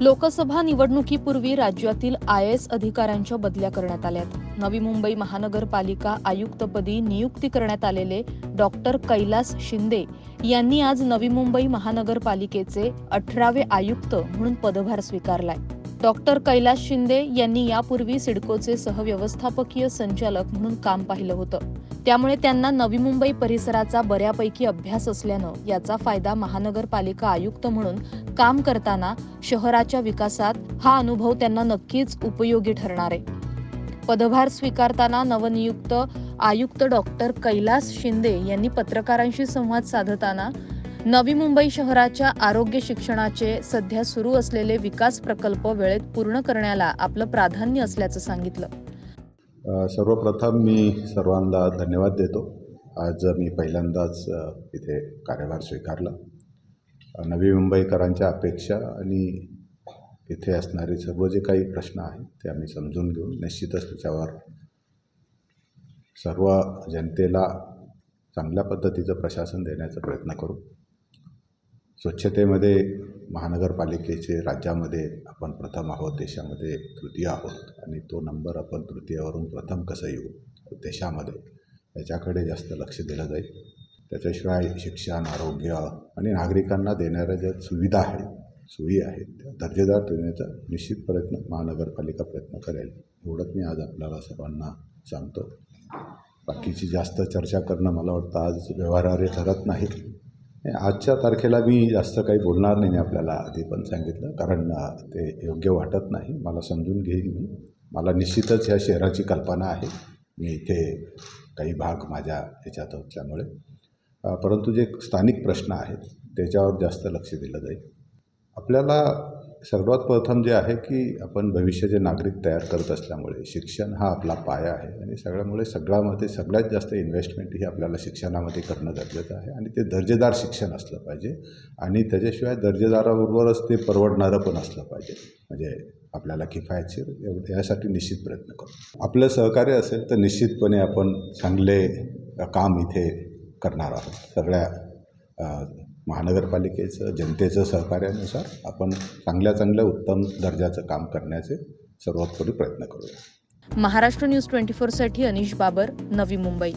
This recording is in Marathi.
लोकसभा निवडणुकीपूर्वी राज्यातील आय एस अधिकाऱ्यांच्या बदल्या करण्यात आल्यात. नवी मुंबई महानगरपालिका आयुक्तपदी नियुक्ती करण्यात आलेले डॉक्टर कैलास शिंदे यांनी आज नवी मुंबई महानगरपालिकेचे अठरावे आयुक्त म्हणून पदभार स्वीकारलाय. डॉक्टर कैलास शिंदे यांनी यापूर्वी सिडकोचे सहव्यवस्थापकीय संचालक म्हणून काम पाहिलं होतं. त्यामुळे त्यांना नवी मुंबई परिसराचा बऱ्यापैकी अभ्यास असल्यानं याचा फायदा महानगरपालिका आयुक्त म्हणून काम करताना शहराच्या विकासात हा अनुभव त्यांना नक्कीच उपयोगी ठरणार आहे. पदभार स्वीकारताना नवनियुक्त आयुक्त डॉक्टर कैलास शिंदे यांनी पत्रकारांशी संवाद साधताना नवी मुंबई शहराच्या आरोग्य शिक्षणाचे सध्या सुरू असलेले विकास प्रकल्प वेळेत पूर्ण करण्याला आपलं प्राधान्य असल्याचं सांगितलं. सर्वप्रथम मी सर्वांना धन्यवाद देतो. आज मी पहिल्यांदाच इथे कार्यभार स्वीकारला. नवी मुंबईकरांच्या अपेक्षा आणि इथे असणारे सर्व जे काही प्रश्न आहेत ते आम्ही समजून घेऊ निश्चितच त्याच्यावर सर्व जनतेला चांगल्या पद्धतीचं प्रशासन देण्याचा प्रयत्न करू. स्वच्छतेमध्ये महानगरपालिकेचे राज्यामध्ये आपण प्रथम आहोत देशामध्ये तृतीय आहोत आणि तो नंबर आपण तृतीयावरून प्रथम कसं येऊ देशामध्ये याच्याकडे जास्त लक्ष दिलं जाईल. त्याच्याशिवाय शिक्षण आरोग्य आणि नागरिकांना देणाऱ्या ज्या सुविधा आहेत सोयी आहेत त्या दर्जेदार देण्याचा निश्चित प्रयत्न महानगरपालिका प्रयत्न करेल. एवढंच मी आज आपल्याला सर्वांना सांगतो. बाकीची जास्त चर्चा करणं मला वाटतं आज व्यवहारार्य ठरत नाही. आजच्या तारखेला मी जास्त काही बोलणार नाही मी आपल्याला आधी पण सांगितलं कारण ते योग्य वाटत नाही. मला समजून घेईन मी. मला निश्चितच ह्या शहराची कल्पना आहे. मी इथे काही भाग माझ्या ह्याच्यात असल्यामुळे. परंतु जे स्थानिक प्रश्न आहेत त्याच्यावर जास्त लक्ष दिलं जाईल. आपल्याला सर्वात प्रथम जे आहे की आपण भविष्याचे नागरिक तयार करत असल्यामुळे शिक्षण हा आपला पाया आहे आणि सगळ्यामुळे सगळ्यामध्ये सगळ्यात जास्त इन्व्हेस्टमेंट ही आपल्याला शिक्षणामध्ये करणं गरजेचं आहे आणि ते दर्जेदार शिक्षण असलं पाहिजे आणि त्याच्याशिवाय दर्जेदाराबरोबरच ते परवडणारं पण असलं पाहिजे. म्हणजे आपल्याला किफायतशीर एवढं यासाठी निश्चित प्रयत्न करू. आपलं सहकार्य असेल तर निश्चितपणे आपण चांगले काम इथे करणार आहोत. सगळ्या महानगरपालिकेचं जनतेचं सहकार्यानुसार आपण चांगल्या चांगल्या उत्तम दर्जाचं काम करण्याचे सर्वोत्तरी प्रयत्न करूया. महाराष्ट्र न्यूज ट्वेंटी फोरसाठी अनिश बाबर नवी मुंबई.